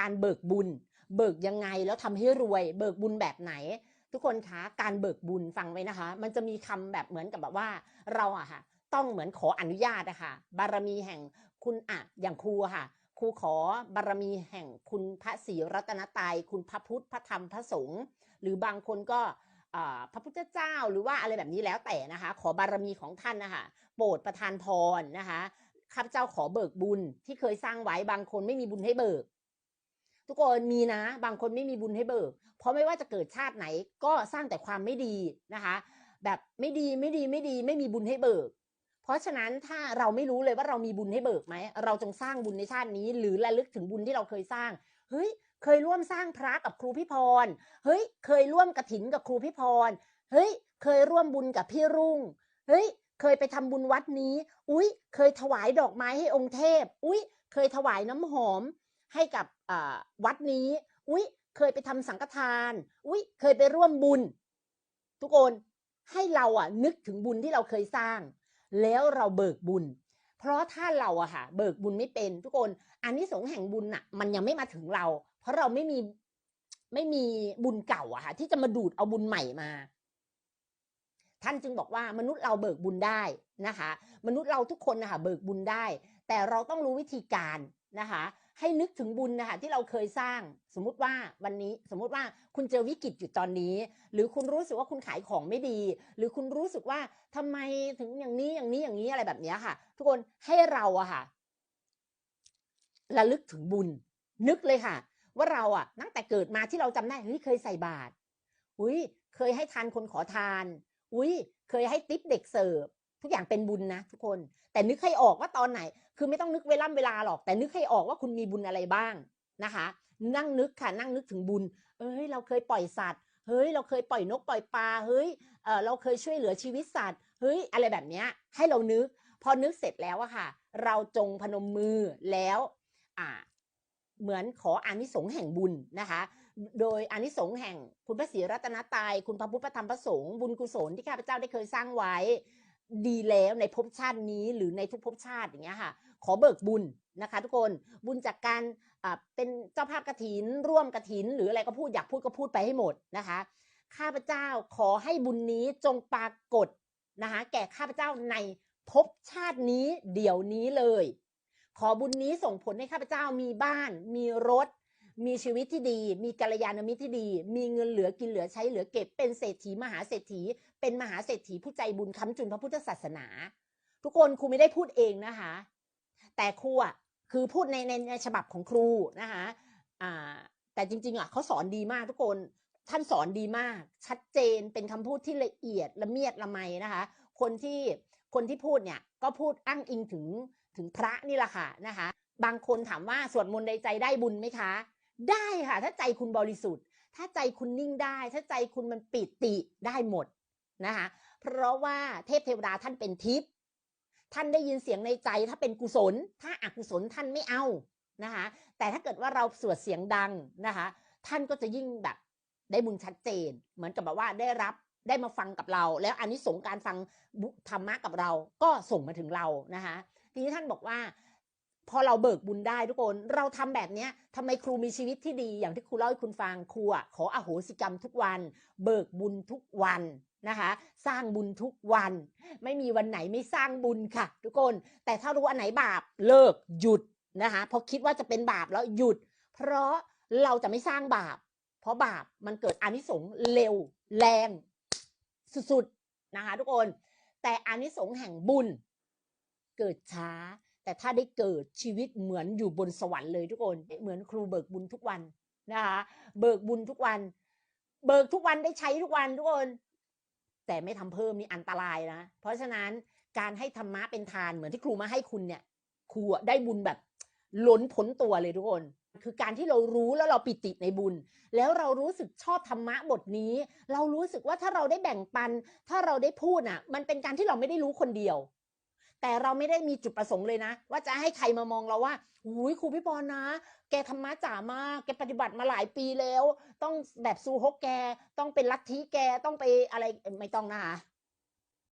การเบิกบุญ เบิกยังไงแล้วทำให้รวย เบิกบุญแบบไหน ทุกคนคะการเบิกบุญฟังไว้นะคะ มันจะมีคำแบบเหมือนกับแบบว่าเราอะค่ะ ต้องเหมือนขออนุญาตอะค่ะ บารมีแห่งคุณอะอย่างครูค่ะครูขอบารมีแห่งคุณพระศรีรัตนตรัยคุณพระพุทธพระธรรมพระสงฆ์หรือบางคนก็พระพุทธเจ้าหรือว่าอะไรแบบนี้แล้วแต่นะคะ ขอบารมีของท่านนะคะโปรดประทานพรนะคะข้าพเจ้าขอเบิกบุญที่เคยสร้างไว้บางคนไม่มีบุญให้เบิก ทุกคนมีนะ บางคนไม่มีบุญให้เบิก เพราะไม่ว่าจะเกิดชาติไหน ก็สร้างแต่ความไม่ดีนะคะ แบบไม่ดีไม่ดีไม่ดี ไม่มีบุญให้เบิก เพราะฉะนั้นถ้าเราไม่รู้เลยว่าเรามีบุญให้เบิกไหม เราจงสร้างบุญในชาตินี้ หรือระลึกถึงบุญที่เราเคยสร้าง เฮ้ย เคยร่วมสร้างพระกับครูพี่พร เฮ้ย เคยร่วมกระถินกับครูพี่พร เฮ้ย เคยร่วมบุญกับพี่รุ่ง เฮ้ย เคยไปทำบุญวัดนี้ อุ้ยเคยถวายดอกไม้ให้องค์เทพ อุ้ยเคยถวายน้ำหอม ให้กับวัดนี้ อุ้ยเคยไปทำสังฆทาน อุ้ยเคยไปร่วมบุญ ทุกคนให้เราอะนึกถึงบุญที่เราเคยสร้าง แล้วเราเบิกบุญ เพราะถ้าเราอะค่ะเบิกบุญไม่เป็น ทุกคนอันนี้สงแห่งบุญอะมันยังไม่มาถึงเรา เพราะเราไม่มีไม่มีบุญเก่าอะค่ะ ที่จะมาดูดเอาบุญใหม่มา ท่านจึงบอกว่ามนุษย์เราเบิกบุญได้นะคะ มนุษย์เราทุกคนนะคะเบิกบุญได้ แต่เราต้องรู้วิธีการนะคะ ให้นึกถึงบุญนะคะที่เราเคยสร้าง สมมุติว่าวันนี้สมมุติว่าคุณเจอวิกฤตอยู่ตอนนี้ หรือคุณรู้สึกว่าคุณขายของไม่ดี หรือคุณรู้สึกว่าทำไมถึงอย่างนี้อย่างนี้อย่างนี้อะไรแบบนี้ค่ะ ทุกคนให้เราอะค่ะระลึกถึงบุญ นึกเลยค่ะ ว่าเราอะตั้งแต่เกิดมาที่เราจำได้เฮ้ยเคยใส่บาตรอุ้ยเคยให้ทานคนขอทาน อุ้ยเคยให้ติปเด็กเสิร์ฟ ทุกอย่างเป็นบุญนะทุกคน แต่นึกให้ออกว่าตอนไหน คือไม่ต้องนึกเวล่ำเวลาหรอก แต่นึกให้ออกว่าคุณมีบุญอะไรบ้างนะคะ นั่งนึกค่ะ นั่งนึกถึงบุญ เอ้ย เราเคยปล่อยสัตว์ เฮ้ย เราเคยปล่อยนกปล่อยปลา เฮ้ยเออเราเคยช่วยเหลือชีวิตสัตว์ เฮ้ย อะไรแบบเนี้ย ให้เรานึก พอนึกเสร็จแล้วอะค่ะ เราจงพนมมือแล้ว อ่า เหมือนขออานิสงส์แห่งบุญนะคะ โดยอานิสงส์แห่งคุณพระศรีรัตนตรัยคุณพระพุทธธรรมพระสงฆ์ บุญกุศลที่ข้าพเจ้าได้เคยสร้างไว้ ดีแล้วในภพชาตินี้หรือในทุกภพชาติอย่างเงี้ยค่ะ ขอเบิกบุญนะคะทุกคนบุญจากการเป็นเจ้าภาพกระถิน ร่วมกระถิน หรืออะไรก็พูดอยากพูดก็พูดไปให้หมดนะคะ ข้าพเจ้าขอให้บุญนี้จงปรากฏนะคะแก่ข้าพเจ้าในภพชาตินี้เดี๋ยวนี้เลย ขอบุญนี้ส่งผลให้ข้าพเจ้ามีบ้าน มีรถ มีชีวิตที่ดี มีกัลยาณมิตรที่ดี มีเงินเหลือกินเหลือใช้เหลือเก็บเป็นเศรษฐีมหาเศรษฐี เป็นมหาเศรษฐีผู้ใจบุญค้ำจุนพระพุทธศาสนา ทุกคนครูไม่ได้พูดเองนะคะ แต่ครูอะคือพูดในในในฉบับของครูนะคะอ่าแต่จริงๆอะเขาสอนดีมากทุกคนท่านสอนดีมาก ชัดเจนเป็นคำพูดที่ละเอียดละเมียดละไมนะคะ คนที่คนที่พูดเนี่ยก็พูดอ้างอิงถึงถึงพระนี่แหละค่ะนะคะ บางคนถามว่าสวดมนต์ในใจได้บุญไหมคะ ได้ค่ะ ถ้าใจคุณบริสุทธิ์ ถ้าใจคุณนิ่งได้ ถ้าใจคุณมันปิติได้หมดนะคะเพราะว่าเทพเทวดาท่านเป็นทิพย์ท่านได้ยินเสียงในใจถ้าเป็นกุศล ถ้าอกุศลท่านไม่เอานะคะแต่ถ้าเกิดว่าเราสวดเสียงดังนะคะท่านก็จะยิ่งแบบได้บุญชัดเจน เหมือนกับแบบว่าได้รับได้มาฟังกับเรา แล้วอันนี้สงการฟังธรรมะกับเราก็ส่งมาถึงเรานะคะทีนี้ท่านบอกว่า พอเราเบิกบุญได้ทุกคน เราทำแบบเนี้ยทำไมครูมีชีวิตที่ดีอย่างที่ครูเล่าให้คุณฟังครูอะขออโหสิกรรมทุกวัน เบิกบุญทุกวันนะคะ สร้างบุญทุกวัน ไม่มีวันไหนไม่สร้างบุญค่ะ ทุกคน แต่ถ้ารู้อันไหนบาปเลิกหยุดนะคะพอคิดว่าจะเป็นบาปแล้วหยุด เพราะเราจะไม่สร้างบาป เพราะบาปมันเกิดอนิสงส์เร็วแรงสุดๆนะคะทุกคน แต่อานิสงส์แห่งบุญเกิดช้า แต่ถ้าได้เกิดชีวิตเหมือนอยู่บนสวรรค์เลยทุกคนเหมือนครูเบิกบุญทุกวันนะคะเบิกบุญทุกวัน เบิกทุกวันได้ใช้ทุกวันทุกคนแต่ไม่ทำเพิ่มนี่อันตรายนะ เพราะฉะนั้นการให้ธรรมะเป็นทานเหมือนที่ครูมาให้คุณเนี่ยครูได้บุญแบบล้นพ้นตัวเลยทุกคน คือการที่เรารู้แล้วเราปิติในบุญ แล้วเรารู้สึกชอบธรรมะบทนี้ เรารู้สึกว่าถ้าเราได้แบ่งปัน ถ้าเราได้พูดอะ มันเป็นการที่เราไม่ได้รู้คนเดียว แต่เราไม่ได้มีจุดประสงค์เลยนะ ว่าจะให้ใครมามองเราว่าหุยครูพี่ปอนนะ แกธรรมะจ๋ามากแกปฏิบัติมาหลายปีแล้ว ต้องแบบซูฮกแก ต้องเป็นลัทธิแกต้องไปอะไรไม่ต้องนะคะ